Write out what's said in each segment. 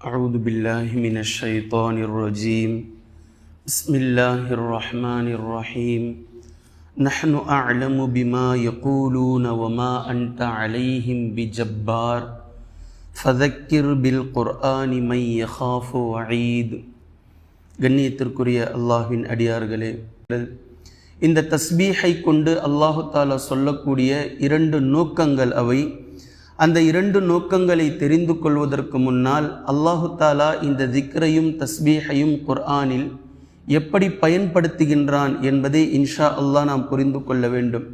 أعوذ بالله من الشيطان الرجيم بسم الله الرحمن الرحيم نحن أعلم بما يقولون وما أنت عليهم بجبار فذكر بالقرآن من يخاف وعيد கண்ணியத்திற்குரிய அல்லாஹ்வின் அடியார்களே இந்த தஸ்பீஹை கொண்டு அல்லாஹு தாலா சொல்லக்கூடிய இரண்டு நோக்கங்கள் அவை அந்த இரண்டு நோக்கங்களை தெரிந்து கொள்வதற்கு முன்னால் அல்லாஹு தாலா இந்த திக்ரையும் தஸ்பீஹையும் குர்ஆனில் எப்படி பயன்படுத்துகின்றான் என்பதை இன்ஷா அல்லாஹ் நாம் புரிந்து கொள்ள வேண்டும்.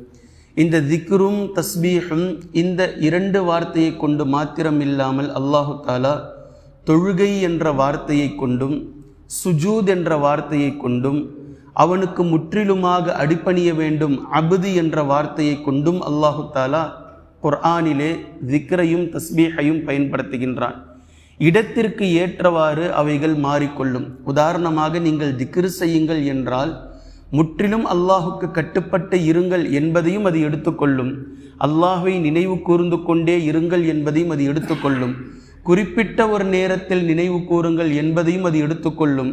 இந்த திக்ரும் தஸ்பீஹும் இந்த இரண்டு வார்த்தையை கொண்டு மாத்திரம் இல்லாமல் அல்லாஹு தாலா தொழுகை என்ற வார்த்தையை கொண்டும் சுஜூத் என்ற வார்த்தையை கொண்டும் அவனுக்கு முற்றிலுமாக அடிப்பணிய வேண்டும் அபுது என்ற வார்த்தையை கொண்டும் அல்லாஹு தாலா குர்ஆனிலே திக்ரையும் தஸ்பீஹையும் பயன்படுத்துகின்றான். இடத்திற்கு ஏற்றவாறு அவைகள் மாறிக்கொள்ளும். உதாரணமாக நீங்கள் திக்ரு செய்யுங்கள் என்றால் முற்றிலும் அல்லாஹுக்கு கட்டுப்பட்டு இருங்கள் என்பதையும் அது எடுத்துக்கொள்ளும். அல்லாஹை நினைவு கூர்ந்து கொண்டே இருங்கள் என்பதையும் அது எடுத்துக்கொள்ளும். குறிப்பிட்ட ஒரு நேரத்தில் நினைவு கூறுங்கள் என்பதையும் அது எடுத்துக்கொள்ளும்.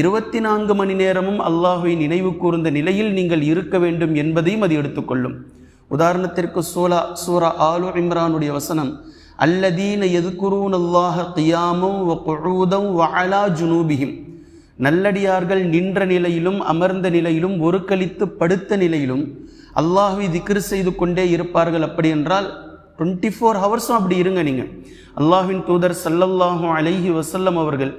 இருபத்தி நான்கு மணி நேரமும் அல்லாஹை நினைவு கூர்ந்த நிலையில் நீங்கள் இருக்க வேண்டும் என்பதையும் அது எடுத்துக்கொள்ளும். உதாரணத்திற்கு சூலா சூரா ஆலு இம்ரானுடைய வசனம் அல்லதீன எதுக்குரூன் அல்லாஹ கியாமும் வ குழூதம் வாலா ஜுனூபிஹிம் நல்லடியார்கள் நின்ற நிலையிலும் அமர்ந்த நிலையிலும் ஒரு கழித்து படுத்த நிலையிலும் அல்லாஹை திக்ரு செய்து கொண்டே இருப்பார்கள். அப்படி என்றால் டுவெண்ட்டி ஃபோர் ஹவர்ஸும் அப்படி இருங்க நீங்கள் அல்லாஹின் தூதர் சல்லல்லாஹும் அலைஹி வசல்லம் அவர்கள்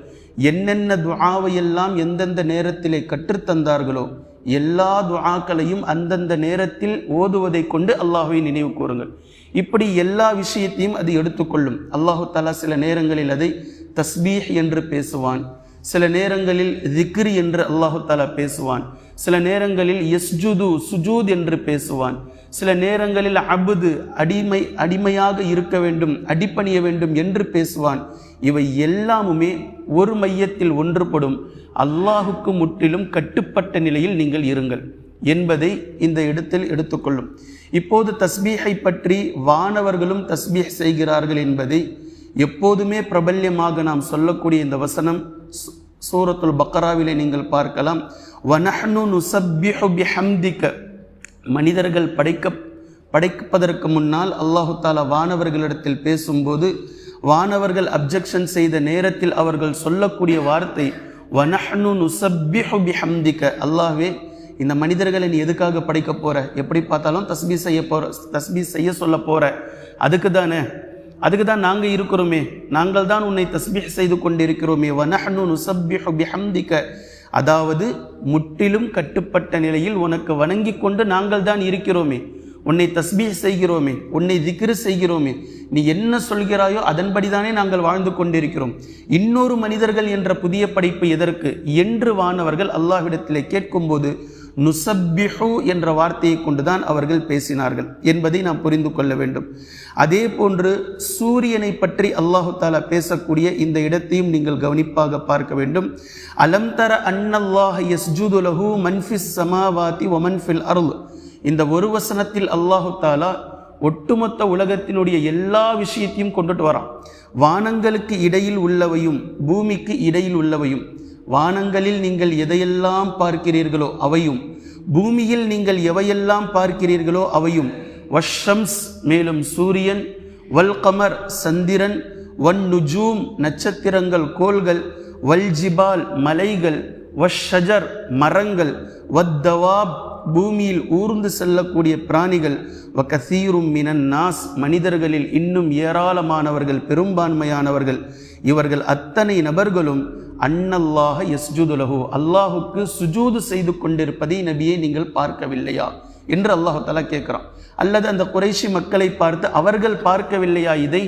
என்னென்ன துவாவையெல்லாம் எந்தெந்த நேரத்திலே கற்றுத்தந்தார்களோ எல்லா துவாக்களையும் அந்தந்த நேரத்தில் ஓதுவதை கொண்டு அல்லாஹுவை நினைவு கூறுங்கள். இப்படி எல்லா விஷயத்தையும் அது எடுத்துக்கொள்ளும். அல்லாஹு தாலா சில நேரங்களில் அதை தஸ்பீஹ் என்று பேசுவான். சில நேரங்களில் திக்ரி என்று அல்லாஹு தாலா பேசுவான். சில நேரங்களில் யஸ்ஜுது சுஜூத் என்று பேசுவான். சில நேரங்களில் அபுது அடிமை அடிமையாக இருக்க வேண்டும் அடிப்பணிய வேண்டும் என்று பேசுவான். இவை எல்லாமுமே ஒரு மையத்தில் ஒன்றுபடும் அல்லாஹுக்கு முற்றிலும் கட்டுப்பட்ட நிலையில் நீங்கள் இருங்கள் என்பதை இந்த இடத்தில் எடுத்துக்கொள்ளும். இப்போது தஸ்பீஹை பற்றி வானவர்களும் தஸ்பீஹ் செய்கிறார்கள் என்பதை எப்போதுமே பிரபல்யமாக நாம் சொல்லக்கூடிய இந்த வசனம் சூரத்துல் பக்கராவிலே நீங்கள் பார்க்கலாம். வனஹ்னு நுசப்பிஹு பிஹம்திக. மனிதர்கள் படைக்க படைப்பதற்கு முன்னால் அல்லாஹு தாலா வானவர்களிடத்தில் பேசும்போது வானவர்கள் அப்ஜெக்ஷன் செய்த நேரத்தில் அவர்கள் சொல்லக்கூடிய வார்த்தை வனஹ்னு நுசப்பிஹு பிஹம்திக. அல்லாஹ்வே இந்த மனிதர்களை நீ எதுக்காக படைக்க போற? எப்படி பார்த்தாலும் தஸ்பீ செய்ய போற தஸ்பீ செய்ய சொல்ல போற. அதுக்கு தானே அதுக்கு தான் நாங்கள் இருக்கிறோமே. நாங்கள் தான் உன்னை தஸ்பீஹ் செய்து கொண்டிருக்கிறோமே. வனஹ்னு நுசப்பிஹு பிஹம்திக. அதாவது முற்றிலும் கட்டுப்பட்ட நிலையில் உனக்கு வணங்கி கொண்டு நாங்கள் தான் இருக்கிறோமே. உன்னை தஸ்பீஹ் செய்கிறோமே உன்னை திக்ரு செய்கிறோமே. நீ என்ன சொல்கிறாயோ அதன்படி தானே நாங்கள் வாழ்ந்து கொண்டிருக்கிறோம். இன்னொரு மனிதர்கள் என்ற புதிய படைப்பு எதற்கு? என்று வானவர்கள் அல்லாஹ்விடத்திலே கேட்கும்போது நுசப்பிஹு என்ற வார்த்தையை கொண்டுதான் அவர்கள் பேசினார்கள் என்பதை நாம் புரிந்து கொள்ள வேண்டும். அதே போன்று சூரியனை பற்றி அல்லாஹு தாலா பேசக்கூடிய இந்த இடத்தையும் நீங்கள் கவனிப்பாக பார்க்க வேண்டும். அலம் தர அன்னல்லாஹ் ஜூதுலஹூ மன்ஃபிஸ் சமாவாதி ஒமன்ஃபில் அருள் இந்த ஒரு வசனத்தில் அல்லாஹு தாலா ஒட்டுமொத்த உலகத்தினுடைய எல்லா விஷயத்தையும் கொண்டுட்டு வரான். வானங்களுக்கு இடையில் உள்ளவையும் பூமிக்கு இடையில் உள்ளவையும் வானங்களில் நீங்கள் எதையெல்லாம் பார்க்கிறீர்களோ அவையும் பூமியில் நீங்கள் எவையெல்லாம் பார்க்கிறீர்களோ அவையும் வஷம்ஸ் மேலும் சூரியன் வல்கமர் சந்திரன் வன் நுஜூம் நட்சத்திரங்கள் கோள்கள் வல்ஜிபால் மலைகள் வஷஜர் மரங்கள் வத்தவாப் பூமியில் ஊர்ந்து செல்லக்கூடிய பிராணிகள் வ மினன் நாஸ் மனிதர்களில் இன்னும் ஏராளமானவர்கள் பெரும்பான்மையானவர்கள். இவர்கள் அத்தனை நபர்களும் அன்னல்லாக யஸ்ஜுதுலஹு அல்லாஹுக்கு சுஜூது செய்து கொண்டிருப்பதை நபியை நீங்கள் பார்க்கவில்லையா? என்று அல்லாஹு தலா கேட்குறான். அல்லது அந்த குறைஷி மக்களை பார்த்து அவர்கள் பார்க்கவில்லையா இதை?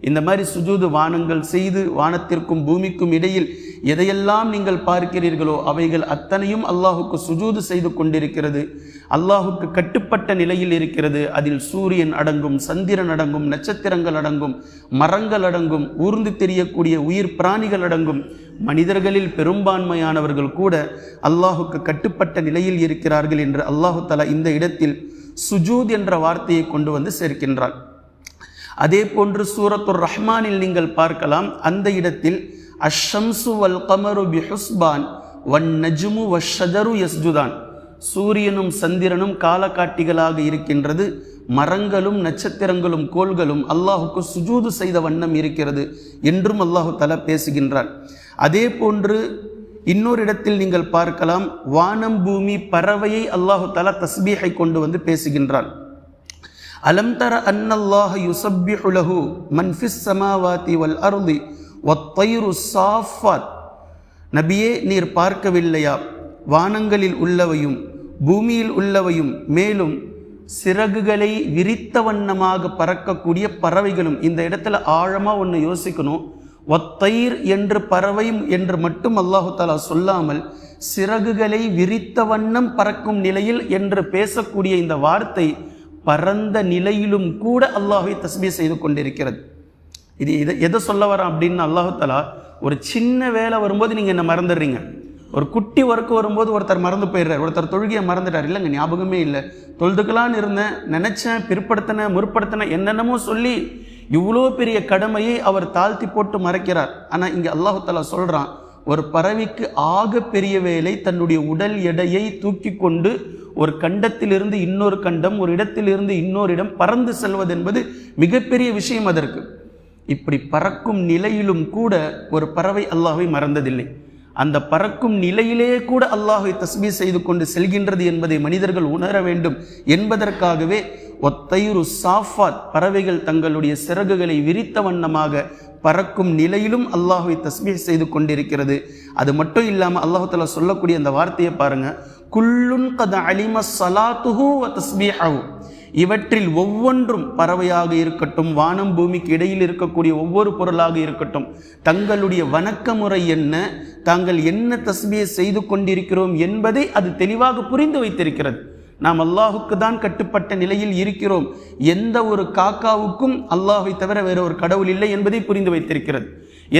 இந்த மாதிரி சுஜூது வானங்கள் செய்து வானத்திற்கும் பூமிக்கும் இடையில் எதையெல்லாம் நீங்கள் பார்க்கிறீர்களோ அவைகள் அத்தனையும் அல்லாஹுக்கு சுஜூது செய்து கொண்டிருக்கிறது. அல்லாஹுக்கு கட்டுப்பட்ட நிலையில் இருக்கிறது. அதில் சூரியன் அடங்கும் சந்திரன் அடங்கும் நட்சத்திரங்கள் அடங்கும் மரங்கள் அடங்கும் ஊர்ந்து தெரியக்கூடிய உயிர் பிராணிகள் அடங்கும். மனிதர்களில் பெரும்பான்மையானவர்கள் கூட அல்லாஹுக்கு கட்டுப்பட்ட நிலையில் இருக்கிறார்கள் என்று அல்லாஹு தலா இந்த இடத்தில் சுஜூத் என்ற வார்த்தையை கொண்டு வந்து சேர்க்கின்றார் அதே போன்று சூரத்துர் ரஹ்மானில் நீங்கள் பார்க்கலாம். அந்த இடத்தில் அஷம்சு வல் கமரு பி ஹுஸ்பான் வன் நஜ்மு வஷதரு யஸ்ஜுதான். சூரியனும் சந்திரனும் காலக்காட்டிகளாக இருக்கின்றது. மரங்களும் நட்சத்திரங்களும் கோள்களும் அல்லாஹுக்கு சுஜூது செய்த வண்ணம் இருக்கிறது என்றும் அல்லாஹு தலா பேசுகின்றார் அதே போன்று இன்னொரு இடத்தில் நீங்கள் பார்க்கலாம் வானம் பூமி பறவையை அல்லாஹு தலா தஸ்பீஹை கொண்டு வந்து பேசுகின்றான். அலம் தர அன்னல்லாஹ யுசப்பிஹுலஹு மன்ஃபிஸ் சமாவாதி வல் அருதி வத்தைரு சாஃபாத். நபியே நீர் பார்க்கவில்லையா? வானங்களில் உள்ளவையும் பூமியில் உள்ளவையும் மேலும் சிறகுகளை விரித்த வண்ணமாக பறக்கக்கூடிய பறவைகளும் இந்த இடத்துல ஆழமாக ஒன்று யோசிக்கணும். ஒத்தயிர் என்று பறவையும் என்று மட்டும் அல்லாஹு தாலா சொல்லாமல் சிறகுகளை விரித்த வண்ணம் பறக்கும் நிலையில் என்று பேசக்கூடிய இந்த வார்த்தை பறந்த நிலையிலும் கூட அல்லாஹை தஸ்மீ செய்து கொண்டிருக்கிறது. இது இதை எதை சொல்ல வரோம் அப்படின்னு அல்லாஹாலா ஒரு சின்ன வேலை வரும்போது நீங்கள் என்ன மறந்துடுறீங்க? ஒரு குட்டி ஒர்க்கு வரும்போது ஒருத்தர் மறந்து போயிடுறார். ஒருத்தர் தொழுகையை மறந்துட்டார். இல்லைங்க ஞாபகமே இல்லை. தொழுதுக்கலான்னு இருந்தேன் நினச்சேன் பிற்படுத்தினேன் முற்படுத்தினேன் என்னென்னமோ சொல்லி இவ்வளோ பெரிய கடமையை அவர் தாழ்த்தி போட்டு மறைக்கிறார். ஆனால் இங்கே அல்லாஹாலா சொல்கிறான் ஒரு பறவைக்கு ஆக பெரிய வேலை தன்னுடைய உடல் எடையை தூக்கி கொண்டு ஒரு கண்டத்திலிருந்து இன்னொரு கண்டம் ஒரு இடத்திலிருந்து இன்னொரு இடம் பறந்து செல்வது என்பது மிகப்பெரிய விஷயம் அதற்கு. இப்படி பறக்கும் நிலையிலும் கூட ஒரு பறவை அல்லாஹை மறந்ததில்லை. அந்த பறக்கும் நிலையிலேயே கூட அல்லாஹை தஸ்மீ செய்து கொண்டு செல்கின்றது என்பதை மனிதர்கள் உணர வேண்டும் என்பதற்காகவே ஒத்தையுரு சாஃபாத் பறவைகள் தங்களுடைய சிறகுகளை விரித்த வண்ணமாக பறக்கும் நிலையிலும் அல்லாஹை தஸ்மீ செய்து கொண்டிருக்கிறது. அது மட்டும் இல்லாமல் அல்லாஹால சொல்லக்கூடிய அந்த வார்த்தையை பாருங்க. குல்லுன் கத அலிம சலாத்துஹூ வ இவற்றில் ஒவ்வொன்றும் பறவையாக இருக்கட்டும் வானம் பூமிக்கு இடையில் இருக்கக்கூடிய ஒவ்வொரு பொருளாக இருக்கட்டும் தங்களுடைய வணக்க முறை என்ன தாங்கள் என்ன தஸ்மியை செய்து கொண்டிருக்கிறோம் என்பதை அது தெளிவாக புரிந்து வைத்திருக்கிறது. நாம் அல்லாஹுக்கு தான் கட்டுப்பட்ட நிலையில் இருக்கிறோம். எந்த ஒரு காக்காவுக்கும் அல்லாஹை தவிர வேற ஒரு கடவுள் இல்லை என்பதை புரிந்து வைத்திருக்கிறது.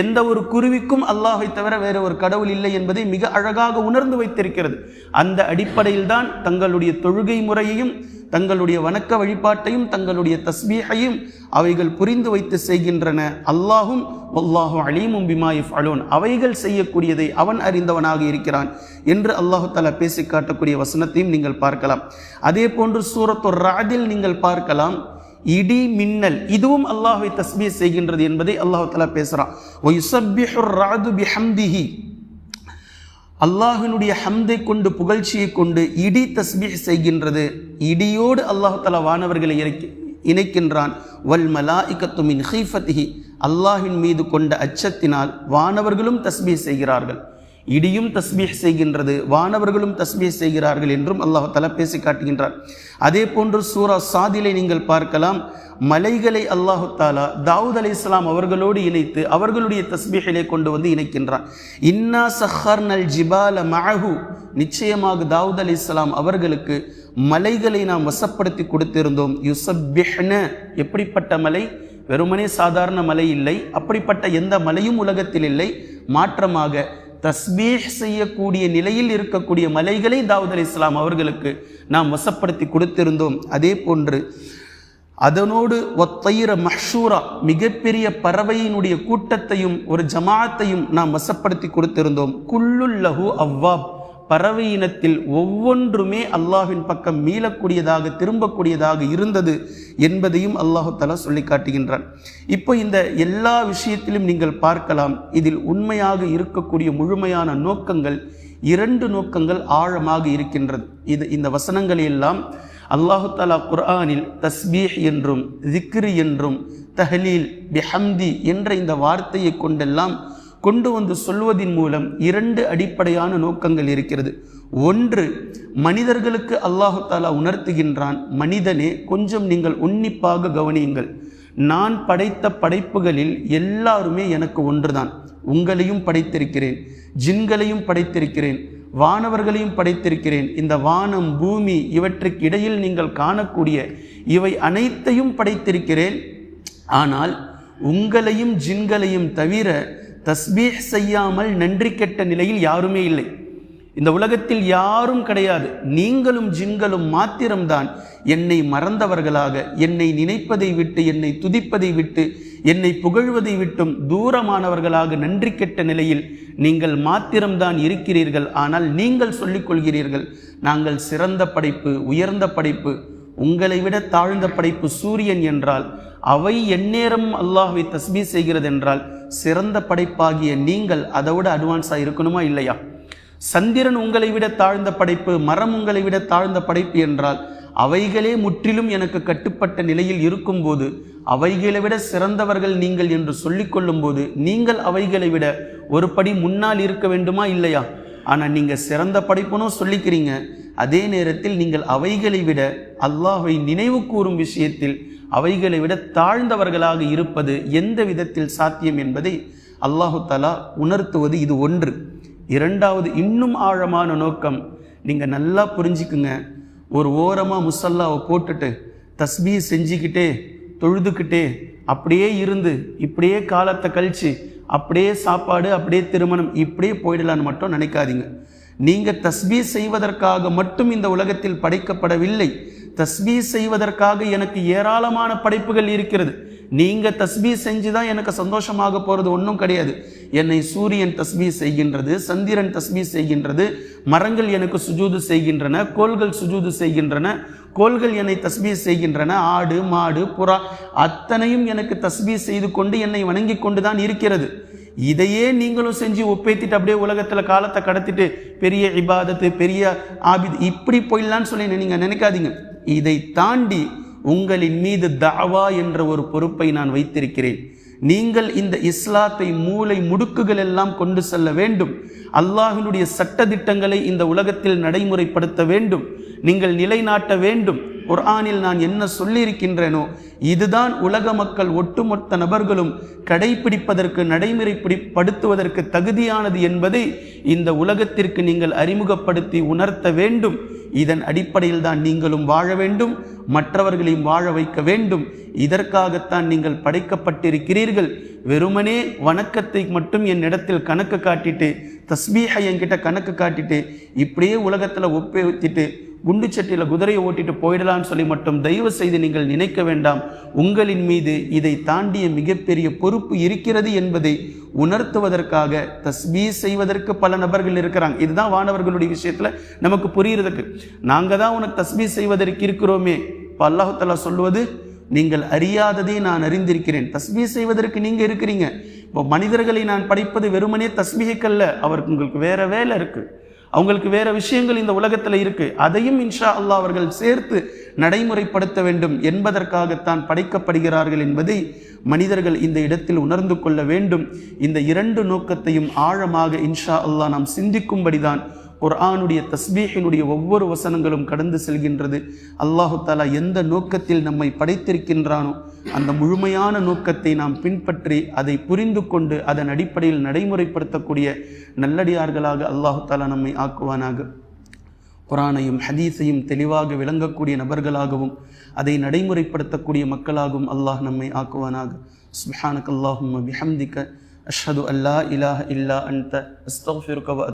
எந்த ஒரு குருவிக்கும் அல்லாஹை தவிர வேற ஒரு கடவுள் இல்லை என்பதை மிக அழகாக உணர்ந்து வைத்திருக்கிறது. அந்த அடிப்படையில் தான் தங்களுடைய தொழுகை முறையையும் தங்களுடைய வணக்க வழிபாட்டையும் தங்களுடைய தஸ்பீகையும் அவைகள் புரிந்து வைத்து செய்கின்றன. அல்லாஹும் அல்லாஹு அலீமும் பிமாயிஃப் அலோன் அவைகள் செய்யக்கூடியதை அவன் அறிந்தவனாக இருக்கிறான் என்று அல்லாஹு தாலா பேசி காட்டக்கூடிய வசனத்தையும் நீங்கள் பார்க்கலாம். அதே போன்று சூரத்தொர் ராதில் நீங்கள் பார்க்கலாம். இடி மின்னல் இதுவும் அல்லாஹை தஸ்பீ செய்கின்றது என்பதை அல்லாஹு தாலா பேசுகிறான் ராது அல்லாஹினுடைய ஹம்தை கொண்டு புகழ்ச்சியை கொண்டு இடி தஸ்பீஹ் செய்கின்றது. இடியோடு அல்லாஹு தலா வானவர்களை இறக்கி இணைக்கின்றான். வல் மலாஇகத்து மின் ஹீஃபத்திஹி. அல்லாஹின் மீது கொண்ட அச்சத்தினால் வானவர்களும் தஸ்பீஹ் செய்கிறார்கள். இடியும் தஸ்மீஹ் செய்கின்றது வானவர்களும் தஸ்மீஹ் செய்கிறார்கள் என்றும் அல்லாஹ் தலா பேசி காட்டுகின்றார் அதே போன்று சூரா சாதிலை நீங்கள் பார்க்கலாம். மலைகளை அல்லாஹு தாலா தாவூத் அலி இஸ்லாம் அவர்களோடு இணைத்து அவர்களுடைய தஸ்மீகளை கொண்டு வந்து இணைக்கின்றான். இன்னா சஹர் நல் ஜிபால மஹு நிச்சயமாக தாவூத் அலி இஸ்லாம் அவர்களுக்கு மலைகளை நாம் வசப்படுத்தி கொடுத்திருந்தோம். யுசப்பிஹ்ன. எப்படிப்பட்ட மலை? வெறுமனே சாதாரண மலை இல்லை. அப்படிப்பட்ட எந்த மலையும் உலகத்தில் இல்லை. மாற்றமாக தஸ்பீஹ் செய்யக்கூடிய நிலையில் இருக்கக்கூடிய மலைகளை தாவூத் அலி இஸ்லாம் அவர்களுக்கு நாம் வசப்படுத்தி கொடுத்திருந்தோம். அதே போன்று அதனோடு ஒத்தயிர மஹ்ஷூரா மிகப்பெரிய பறவையினுடைய கூட்டத்தையும் ஒரு ஜமாத்தையும் நாம் வசப்படுத்தி கொடுத்திருந்தோம். குல்லுல்லஹு அவ்வாப். பறவை இனத்தில் ஒவ்வொன்றுமே அல்லாஹின் பக்கம் மீளக்கூடியதாக திரும்பக்கூடியதாக இருந்தது என்பதையும் அல்லாஹு தலா சொல்லி காட்டுகின்றான். இப்போ இந்த எல்லா விஷயத்திலும் நீங்கள் பார்க்கலாம் இதில் உண்மையாக இருக்கக்கூடிய முழுமையான நோக்கங்கள் இரண்டு நோக்கங்கள் ஆழமாக இருக்கின்றது. இது இந்த வசனங்களையெல்லாம் அல்லாஹு தாலா குர்ஆனில் தஸ்பீஹ் என்றும் திக்ரி என்றும் தஹலீல் பிஹம்தி என்ற இந்த வார்த்தையை கொண்டெல்லாம் கொண்டு வந்து சொல்வதின் மூலம் இரண்டு அடிப்படையான நோக்கங்கள் இருக்கிறது. ஒன்று மனிதர்களுக்கு அல்லாஹு தாலா உணர்த்துகின்றான் மனிதனே கொஞ்சம் நீங்கள் உன்னிப்பாக கவனியுங்கள். நான் படைத்த படைப்புகளில் எல்லாருமே எனக்கு ஒன்றுதான். உங்களையும் படைத்திருக்கிறேன் ஜின்களையும் படைத்திருக்கிறேன் வானவர்களையும் படைத்திருக்கிறேன். இந்த வானம் பூமி இவற்றுக்கு இடையில் நீங்கள் காணக்கூடிய இவை அனைத்தையும் படைத்திருக்கிறேன். ஆனால் உங்களையும் ஜின்களையும் தவிர தஸ்பீஹ் செய்யாமல் நன்றி கெட்ட நிலையில் யாருமே இல்லை. இந்த உலகத்தில் யாரும் கிடையாது. நீங்களும் ஜின்களும் மாத்திரம்தான் என்னை மறந்தவர்களாக என்னை நினைப்பதை விட்டு என்னை துதிப்பதை விட்டு என்னை புகழ்வதை விட்டும் தூரமானவர்களாக நன்றி கெட்ட நிலையில் நீங்கள் மாத்திரம்தான் இருக்கிறீர்கள். ஆனால் நீங்கள் சொல்லிக் கொள்கிறீர்கள் நாங்கள் சிறந்த படைப்பு உயர்ந்த படைப்பு உங்களை விட தாழ்ந்த படைப்பு சூரியன் என்றால் அவை எந்நேரம் அல்லாஹை தஸ்பீ செய்கிறது என்றால் சிறந்த படைப்பாகிய நீங்கள் அதை விட அட்வான்ஸாக இருக்கணுமா இல்லையா? சந்திரன் உங்களை விட தாழ்ந்த படைப்பு மரம் உங்களை விட தாழ்ந்த படைப்பு என்றால் அவைகளே முற்றிலும் எனக்கு கட்டுப்பட்ட நிலையில் இருக்கும்போது அவைகளை விட சிறந்தவர்கள் நீங்கள் என்று சொல்லிக்கொள்ளும் கொள்ளும்போது நீங்கள் அவைகளை விட ஒரு படி முன்னால் இருக்க வேண்டுமா இல்லையா? ஆனால் நீங்கள் சிறந்த படைப்புனும் சொல்லிக்கிறீங்க. அதே நேரத்தில் நீங்கள் அவைகளை விட அல்லாஹை நினைவு கூறும் விஷயத்தில் அவைகளை விட தாழ்ந்தவர்களாக இருப்பது எந்த விதத்தில் சாத்தியம் என்பதை அல்லாஹு தலா உணர்த்துவது இது ஒன்று. இரண்டாவது இன்னும் ஆழமான நோக்கம். நீங்கள் நல்லா புரிஞ்சுக்குங்க. ஒரு ஓரமாக முசல்லாவை போட்டுட்டு தஸ்பீ செஞ்சுக்கிட்டே தொழுதுகிட்டே அப்படியே இருந்து இப்படியே காலத்தை கழித்து அப்படியே சாப்பாடு அப்படியே திருமணம் இப்படியே போயிடலான்னு மட்டும் நினைக்காதீங்க. நீங்கள் தஸ்பீ செய்வதற்காக மட்டும் இந்த உலகத்தில் படைக்கப்படவில்லை. தஸ்பீ செய்வதற்காக எனக்கு ஏராளமான படைப்புகள் இருக்கிறது. நீங்கள் தஸ்பீ செஞ்சு தான் எனக்கு சந்தோஷமாக போகிறது ஒன்றும் கிடையாது. என்னை சூரியன் தஸ்பீ செய்கின்றது சந்திரன் தஸ்பீ செய்கின்றது மரங்கள் எனக்கு சுஜூது செய்கின்றன கோள்கள் சுஜூது செய்கின்றன கோள்கள் என்னை தஸ்பீ செய்கின்றன ஆடு மாடு புறா அத்தனையும் எனக்கு தஸ்பீ செய்து கொண்டு என்னை வணங்கி கொண்டு தான் இருக்கிறது. இதையே நீங்களும் செஞ்சு ஒப்பேத்திட்டு அப்படியே உலகத்தில் காலத்தை கடத்திட்டு பெரிய இபாதத்து பெரிய ஆபித் இப்படி போயிடலான்னு சொல்லி நீங்கள் நினைக்காதீங்க. இதை தாண்டி உங்களின் மீது தாவா என்ற ஒரு பொறுப்பை நான் வைத்திருக்கிறேன். நீங்கள் இந்த இஸ்லாத்தை மூளை முடுக்குகள் எல்லாம் கொண்டு செல்ல வேண்டும். அல்லாஹினுடைய சட்டதிட்டங்களை இந்த உலகத்தில் நடைமுறைப்படுத்த வேண்டும். நீங்கள் நிலைநாட்ட வேண்டும். குர்ஆனில் நான் என்ன சொல்லியிருக்கின்றேனோ இதுதான் உலக மக்கள் ஒட்டுமொத்த நபர்களும் கடைபிடிப்பதற்கு நடைமுறைப்படுத்துவதற்கு தகுதியானது என்பதை இந்த உலகத்திற்கு நீங்கள் அறிமுகப்படுத்தி உணர்த்த வேண்டும். இதன் அடிப்படையில் தான் நீங்களும் வாழ வேண்டும் மற்றவர்களையும் வாழ வைக்க வேண்டும். இதற்காகத்தான் நீங்கள் படைக்கப்பட்டிருக்கிறீர்கள். வெறுமனே வணக்கத்தை மட்டும் என் இடத்தில் கணக்கு காட்டிட்டு தஸ்பீஹை என்கிட்ட கணக்கு காட்டிட்டு இப்படியே உலகத்தில் ஒப்பேத்திட்டு குண்டு சட்டியில் குதிரையை ஓட்டிட்டு போயிடலாம்னு சொல்லி மட்டும் தயவு செய்து நீங்கள் நினைக்க வேண்டாம். உங்களின் மீது இதை தாண்டிய மிகப்பெரிய பொறுப்பு இருக்கிறது என்பதை உணர்த்துவதற்காக தஸ்பீ செய்வதற்கு பல நபர்கள் இருக்கிறாங்க. இதுதான் வானவர்களுடைய விஷயத்தில் நமக்கு புரியுறதுக்கு. நாங்கள் தான் உனக்கு தஸ்பீ செய்வதற்கு இருக்கிறோமே. இப்போ அல்லாஹாலா சொல்லுவது நீங்கள் அறியாததை நான் அறிந்திருக்கிறேன். தஸ்பீ செய்வதற்கு நீங்கள் இருக்கிறீங்க. இப்போ மனிதர்களை நான் படிப்பது வெறுமனே தஸ்பீகல்ல அவருக்கு உங்களுக்கு வேற வேலை இருக்குது அவங்களுக்கு வேற விஷயங்கள் இந்த உலகத்தில் இருக்கு. அதையும் இன்ஷா அல்லாஹ் அவர்கள் சேர்த்து நடைமுறைப்படுத்த வேண்டும் என்பதற்காகத்தான் படைக்கப்படுகிறார்கள் என்பதை மனிதர்கள் இந்த இடத்தில் உணர்ந்து கொள்ள வேண்டும். இந்த இரண்டு நோக்கத்தையும் ஆழமாக இன்ஷா அல்லாஹ் நாம் சிந்திக்கும்படிதான் குர்ஆனுடைய தஸ்பீஹினுடைய ஒவ்வொரு வசனங்களும் கடந்து செல்கின்றது. அல்லாஹு தாலா எந்த நோக்கத்தில் நம்மை படைத்திருக்கின்றானோ அந்த முழுமையான நோக்கத்தை நாம் பின்பற்றி அதை புரிந்து கொண்டு அதன் அடிப்படையில் நடைமுறைப்படுத்தக்கூடிய நல்லடியார்களாக அல்லாஹாலா நம்மை ஆக்குவானாக. குரானையும் ஹதீஸையும் தெளிவாக விளங்கக்கூடிய நபர்களாகவும் அதை நடைமுறைப்படுத்தக்கூடிய மக்களாகவும் அல்லாஹ் நம்மை ஆக்குவானாக. சுஹானக் அல்லாஹும் அஷ்ஹது அல்லா இலாஹ இல்லா அன்த அஸ்தக்ஃபிருக